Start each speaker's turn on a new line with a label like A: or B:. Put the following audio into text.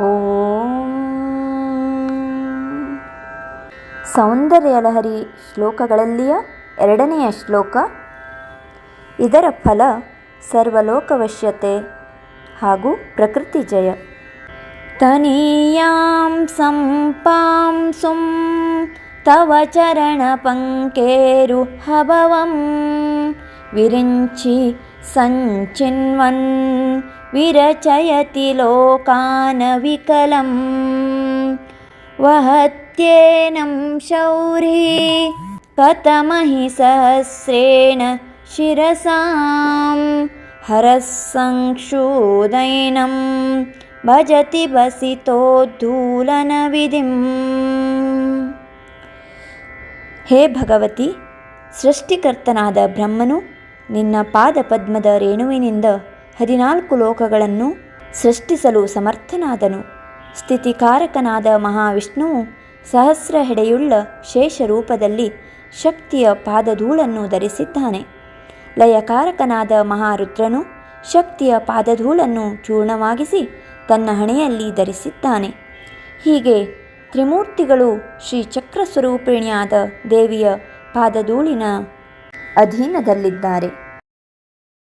A: ಓಂ. ಸೌಂದರ್ಯ ಲಹರಿ ಶ್ಲೋಕಗಳಲ್ಲಿಯ ಎರಡನೆಯ ಶ್ಲೋಕ, ಇದರ ಫಲ ಸರ್ವಲೋಕವಶ್ಯತೆ ಹಾಗೂ ಪ್ರಕೃತಿ ಜಯ. ತನೀಯಾಂ ಸಂಪಾಂಸುಂ ತವ ಚರಣ ಪಂಕೇರು ಹಭವಂ ವಿರಿಂಚಿ ಸಂಚಿನ್ವನ್ ವಿರಚಯತಿ ಲೋಕಾನ ವಿಕಲಂ ವಹತ್ಯೇನಂ ಶೌರಿ ಕಥಮಹಿ ಸಹಸ್ರೇಣ ಶಿರಸಾಂ ಹರಸ್ಸಂಕ್ಷೂದೈನಂ ಭಜತಿ ಬಸಿತೋದ್ದೂಲನವಿಧಿಂ ಹೇ ಭಗವತಿ ಸೃಷ್ಟಿಕರ್ತನಾದ ಬ್ರಹ್ಮನು ನಿನ್ನ ಪಾದಪದ್ಮದ ರೇಣುವಿನಿಂದ ಹದಿನಾಲ್ಕು ಲೋಕಗಳನ್ನು ಸೃಷ್ಟಿಸಲು ಸಮರ್ಥನಾದನು. ಸ್ಥಿತಿಕಾರಕನಾದ ಮಹಾವಿಷ್ಣುವು ಸಹಸ್ರ ಹೆಡೆಯುಳ್ಳ ಶೇಷ ರೂಪದಲ್ಲಿ ಶಕ್ತಿಯ ಪಾದಧೂಳನ್ನು ಧರಿಸಿದ್ದಾನೆ. ಲಯಕಾರಕನಾದ ಮಹಾರುದ್ರನು ಶಕ್ತಿಯ ಪಾದಧೂಳನ್ನು ಚೂರ್ಣವಾಗಿಸಿ ತನ್ನ ಹಣೆಯಲ್ಲಿ ಧರಿಸಿದ್ದಾನೆ. ಹೀಗೆ ತ್ರಿಮೂರ್ತಿಗಳು ಶ್ರೀ ಚಕ್ರ ಸ್ವರೂಪಿಣಿಯಾದ ದೇವಿಯ ಪಾದಧೂಳಿನ ಅಧೀನದಲ್ಲಿದ್ದಾರೆ.